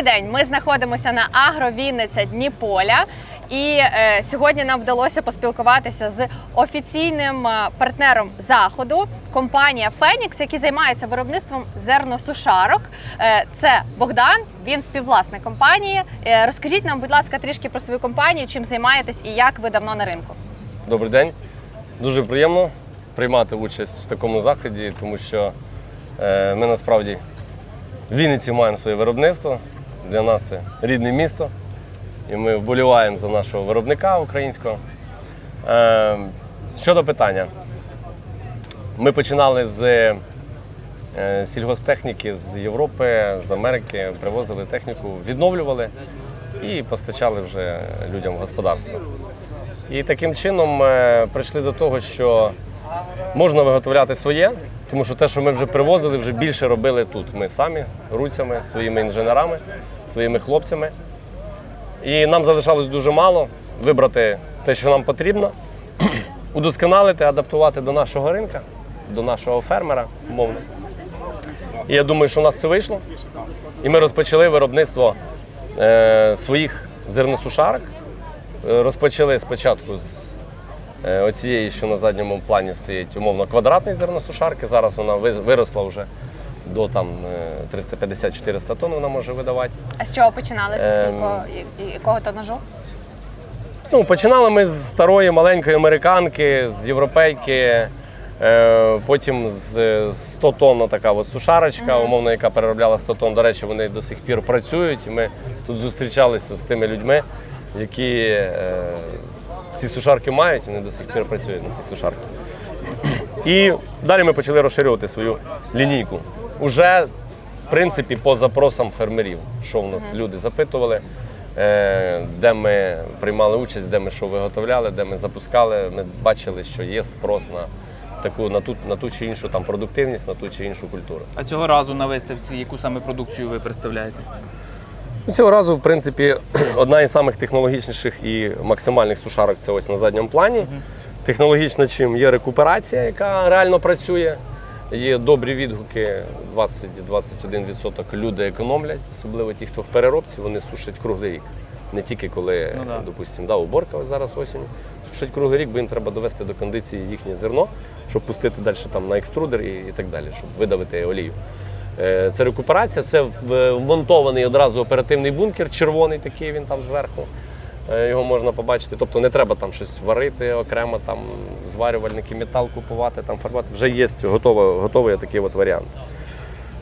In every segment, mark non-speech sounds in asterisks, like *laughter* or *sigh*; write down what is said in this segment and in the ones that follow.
Добрий день. Ми знаходимося на Агровінниця Дніполя. І е, сьогодні нам вдалося поспілкуватися з офіційним е, партнером заходу, компанія Фенікс, які займаються виробництвом зерносушарок. Е, це Богдан, він співвласник компанії. Е, розкажіть нам, будь ласка, трішки про свою компанію, чим займаєтесь і як ви давно на ринку. Добрий день. Дуже приємно приймати участь в такому заході, тому що е, ми насправді в Вінниці маємо своє виробництво. Для нас це рідне місто. І ми вболіваємо за нашого виробника українського. Е, щодо питання, ми починали з е, сільгосптехніки з Європи, з Америки, привозили техніку, відновлювали і постачали вже людям в господарство. І таким чином е, прийшли до того, що можна виготовляти своє, тому що те, що ми вже привозили, вже більше робили тут. Ми самі, руцями, своїми інженерами, своїми хлопцями. І нам залишалось дуже мало вибрати те, що нам потрібно, *clears throat* удосконалити, адаптувати до нашого ринка, до нашого фермера, умовно. І я думаю, що у нас це вийшло. І ми розпочали виробництво е, своїх зерносушарок. Е, Розпочали спочатку з е, оцієї, що на задньому плані стоїть умовно квадратної зерносушарки. Зараз вона виросла вже до там е, 350-400 тонн вона може видавати. А з чого починали? Ем. скілького і- і- якого тонажу? Ну, починали ми з старої маленької американки, з європейки. Е, потім з, з 100 тонн така от сушарочка, умовно, яка переробляла 100 тонн. До речі, вони до сих пір працюють. Ми тут зустрічалися з тими людьми, які е, ці сушарки мають, вони до сих пір працюють на цих сушарках. І далі ми почали розширювати свою лінійку. Уже, в принципі, по запросам фермерів, що в нас люди запитували, е, де ми приймали участь, де ми що виготовляли, де ми запускали. Ми бачили, що є спрос на таку на ту, на ту чи іншу там продуктивність, на ту чи іншу культуру. А цього разу на виставці яку саме продукцію ви представляєте? Ну, Цього разу, в принципі, *clears throat* одна із самих технологічніших і максимальних сушарок це ось на задньому плані. Технологічна чим є рекуперація, яка реально працює. Є добрі відгуки, 20-21% люди економлять, особливо ті, хто в переробці, вони сушать круглий рік. Не тільки коли, Ну да. допустимо, да, уборка ось зараз осінь. Сушать круглий рік, бо їм треба довести до кондиції їхнє зерно, щоб пустити далі там, на екструдер і, і так далі, щоб видавити олію. Е, Це рекуперація, це вмонтований одразу оперативний бункер, червоний такий він там зверху. Е, Його можна побачити. Тобто не треба там щось варити окремо, там зварювальники, метал купувати, там фарбувати. Вже є готовий, готовий такий от варіант.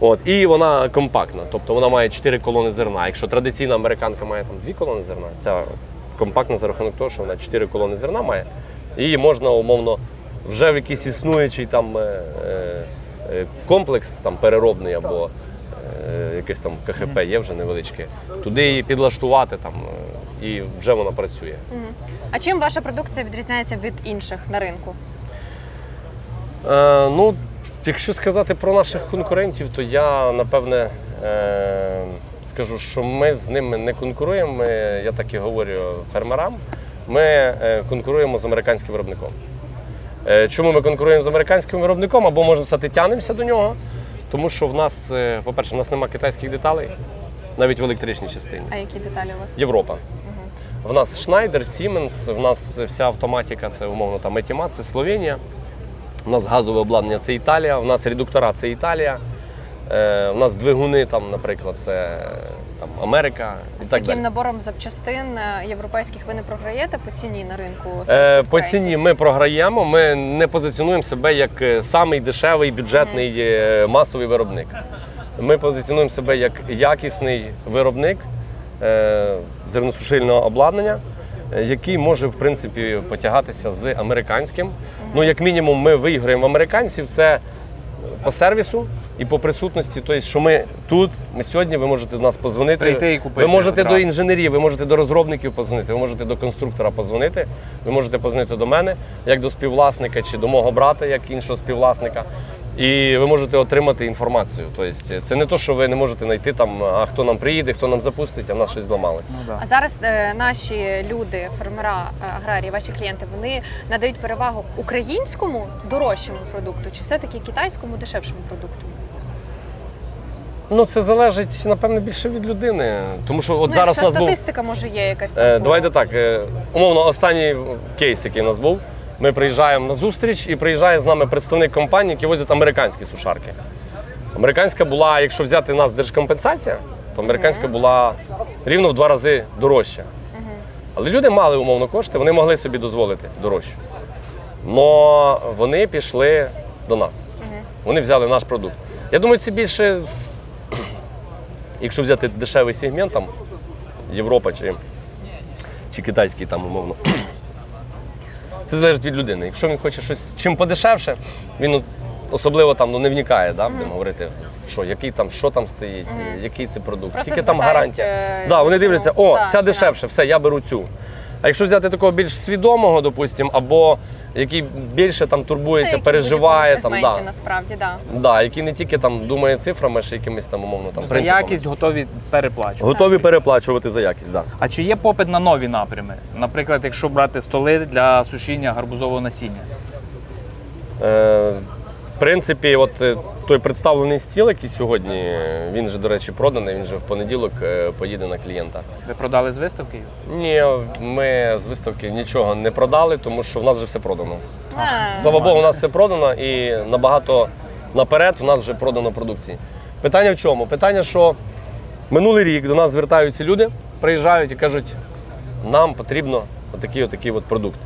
От, і вона компактна, тобто вона має 4 колони зерна. Якщо традиційна американка має там 2 колони зерна, ця компактна за рахунок того, що вона 4 колони зерна має. Її можна умовно вже в якийсь існуючий там е, е, комплекс там, переробний або якесь там КХП є вже невеличке, туди її підлаштувати там, і вже вона працює. А чим ваша продукція відрізняється від інших на ринку? Е, ну, якщо сказати про наших конкурентів, то я напевне е, скажу, що ми з ними не конкуруємо. Ми, я так і говорю фермерам. Ми е, конкуруємо з американським виробником. Е, чому ми конкуруємо з американським виробником? Або можна сказати, тянемося до нього, тому що в нас, е, по-перше, в нас немає китайських деталей, навіть в електричній частині. А які деталі у вас? Європа. В нас Schneider, Siemens, в нас вся автоматика, це умовно там Етімат, це Словенія. У нас газове обладнання це Італія, у нас редуктора це Італія. Е, у нас двигуни, там, наприклад, це там, Америка і З так таким далі. набором запчастин е, європейських ви не програєте по ціні на ринку? Е, по ціні ми програємо, ми не позиціонуємо себе як е, самий дешевий бюджетний е, масовий виробник. Ми позиціонуємо себе як якісний виробник зерносушильного обладнання, е, який може в принципі потягатися з американським. Ну, як мінімум, ми виграємо в американців це по сервісу і по присутності. Тобто, що ми тут, ми сьогодні, ви можете до нас позвонити. Прийти і купити ви можете одразу. до інженерів, ви можете до розробників позвонити, ви можете до конструктора позвонити, ви можете позвонити до мене, як до співвласника чи до мого брата, як іншого співвласника. І ви можете отримати інформацію. Тобто це не то, що ви не можете знайти там, а хто нам приїде, хто нам запустить, а в нас щось зламалося. Ну, да. А зараз е, наші люди, фермера, е, аграрії, ваші клієнти, вони надають перевагу українському дорожчому продукту чи все-таки китайському дешевшому продукту? Ну, це залежить, напевно, більше від людини. Тому що от ну, зараз у нас був. статистика може є якась. Е, давайте так. Е, умовно, останній кейс, який у нас був. Ми приїжджаємо на зустріч і приїжджає з нами представник компанії, які возять американські сушарки. Американська була, якщо взяти нас держкомпенсація, то американська була рівно в два рази дорожча. Але люди мали умовно кошти, вони могли собі дозволити дорожчу. Но вони пішли до нас. Вони взяли наш продукт. Я думаю, це більше, з- *clears throat* якщо взяти дешевий сегмент, там, Європа чи, чи китайський там умовно. Це залежить від людини. Якщо він хоче щось чим подешевше, він особливо там ну, не вникає, да, будемо говорити, що, який там, що там стоїть, який це продукт, Просто скільки там спитають, гарантія. е, да, вони ціну. дивляться, о, Да, ця ціна. дешевше, все, я беру цю. А якщо взяти такого більш свідомого, допустим, або який більше там турбується, Це переживає, там, да, насправді, да. да, який не тільки там думає цифрами, ще якимись там умовно там За принципами. якість готові переплачувати. Готові переплачувати за якість. Да. А чи є попит на нові напрями? Наприклад, якщо брати столи для сушіння гарбузового насіння. Е, в принципі, от е, той представлений стіл, який сьогодні, е, він же, до речі, проданий, він же в понеділок е, поїде на клієнта. Ви продали з виставки? Ні, ми з виставки нічого не продали, тому що в нас вже все продано. А, Слава Богу, у нас все продано і набагато наперед в нас вже продано продукції. Питання в чому? Питання, що минулий рік до нас звертаються люди, приїжджають і кажуть, нам потрібно отакий отакий от продукт.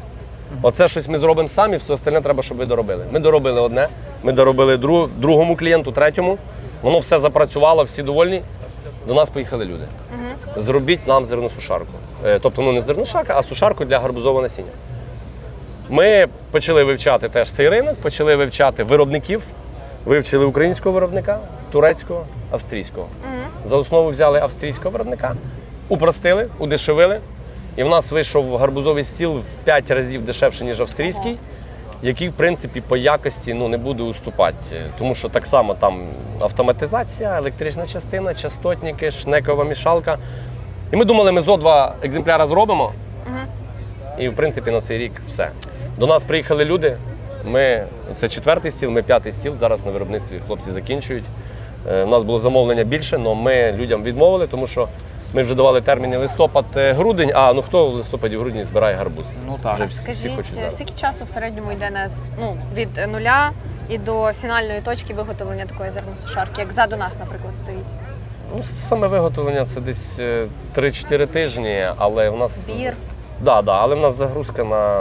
Оце щось ми зробимо самі, все остальне треба, щоб ви доробили. Ми доробили одне, ми доробили друг, другому клієнту, третьому. Воно все запрацювало, всі довольні. До нас поїхали люди. Зробіть нам зерносушарку. Е, Тобто, ну не зерношарка, а сушарку для гарбузового насіння. Ми почали вивчати теж цей ринок, почали вивчати виробників, вивчили українського виробника, турецького, австрійського. За основу взяли австрійського виробника, упростили, удешевили. І в нас вийшов гарбузовий стіл в 5 разів дешевше, ніж австрійський, який, в принципі, по якості ну, не буде уступати. Тому що так само там автоматизація, електрична частина, частотники, шнекова мішалка. І ми думали, ми зо два екземпляри зробимо. І в принципі на цей рік все. До нас приїхали люди. Ми це четвертий стіл, ми п'ятий стіл. Зараз на виробництві хлопці закінчують. Е, У нас було замовлення більше, але ми людям відмовили, тому що ми вже давали терміни листопад-грудень. А ну хто в листопаді-грудні збирає гарбуз? Ну так. Вже А всі- всі скажіть, хочуть зараз. скільки часу в середньому йде на з- ну, від нуля і до фінальної точки виготовлення такої зерносушарки, як ззаду нас, наприклад, стоїть? Ну, саме виготовлення це десь е, 3-4 тижні, але в нас Збір. Да, да, але в нас загрузка на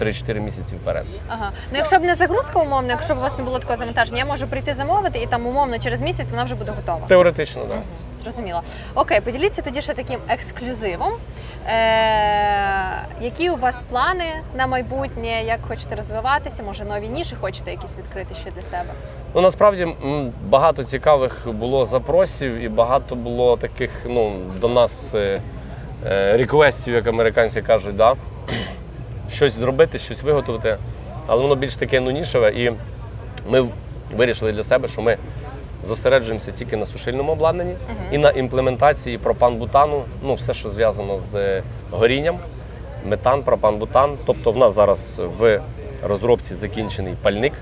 3-4 місяці вперед. Ага. Ну якщо б не загрузка умовно, якщо б у вас не було такого завантаження, я можу прийти замовити і там умовно через місяць вона вже буде готова. Теоретично, так. Да. Зрозуміло. Окей, поділіться тоді ще таким ексклюзивом. Е- які у вас плани на майбутнє, як хочете розвиватися, може нові ніші хочете якісь відкрити ще для себе? Ну насправді багато цікавих було запросів і багато було таких ну, до нас е, е, реквестів, як американці кажуть, да? щось зробити, щось виготовити. Але воно більш таке ну, нішеве. І ми вирішили для себе, що ми зосереджуємося тільки на сушильному обладнанні і на імплементації пропан-бутану, ну все, що зв'язано з е, горінням, метан, пропан-бутан. Тобто в нас зараз в розробці закінчений пальник.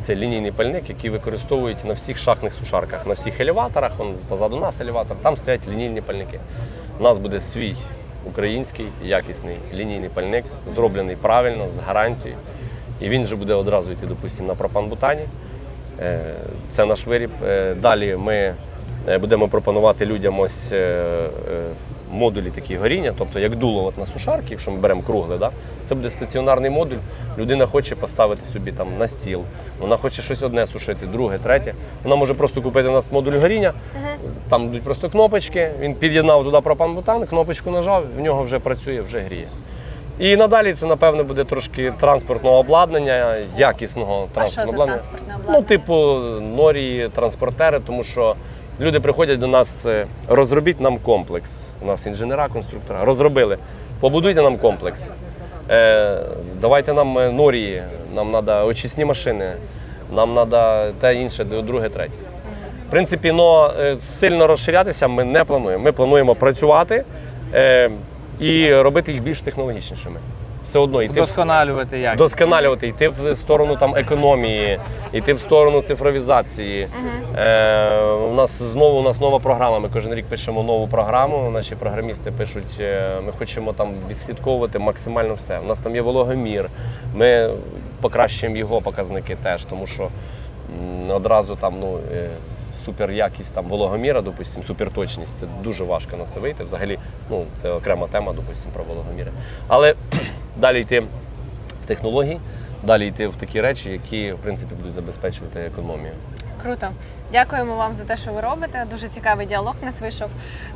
Це лінійний пальник, який використовують на всіх шахтних сушарках, на всіх елеваторах. Он позаду нас елеватор, там стоять лінійні пальники. У нас буде свій український якісний лінійний пальник, зроблений правильно, з гарантією. І він вже буде одразу йти, допустимо, на пропан-бутані. Е, Це наш виріб. Е, Далі ми е, будемо пропонувати людям ось модулі такі горіння, тобто як дуло от на сушарки, якщо ми беремо кругле, да? це буде стаціонарний модуль. Людина хоче поставити собі там на стіл, вона хоче щось одне сушити, друге, третє. Вона може просто купити у нас модуль горіння, там йдуть просто кнопочки, він під'єднав туди пропан-бутан, кнопочку нажав, в нього вже працює, вже гріє. І надалі це, напевно, буде трошки транспортного обладнання, якісного А що за транспортного обладнання. транспортне Ну, обладнання? типу, норії, транспортери, тому що люди приходять до нас, е, розробіть нам комплекс. У нас інженера, конструктора. Розробили. Побудуйте нам комплекс. Е, давайте нам е, норії, нам треба очисні машини, нам треба те інше, друге, третє. В принципі, но е, сильно розширятися ми не плануємо. Ми плануємо працювати е, і робити їх більш технологічнішими. все одно йти Вдосконалювати як. досконалювати, йти в сторону там економії, йти в сторону цифровізації. Е, у нас знову у нас нова програма. Ми кожен рік пишемо нову програму. Наші програмісти пишуть. е, Ми хочемо там відслідковувати максимально все. У нас там є вологомір. Ми покращуємо його показники теж, тому що м, одразу там ну. е, Супер якість там вологоміра, допустим, суперточність. Це дуже важко на це вийти. Взагалі, ну це окрема тема, допустим, про вологоміри. Але *clears throat* далі йти в технології, далі йти в такі речі, які в принципі будуть забезпечувати економію. Круто. Дякуємо вам за те, що ви робите. Дуже цікавий діалог нас вийшов.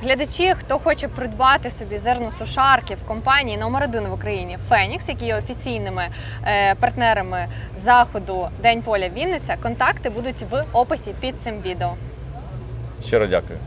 Глядачі, хто хоче придбати собі зерно сушарки в компанії номер один в Україні Фенікс, які є офіційними е, партнерами заходу День поля Вінниця. Контакти будуть в описі під цим відео. Щиро дякую.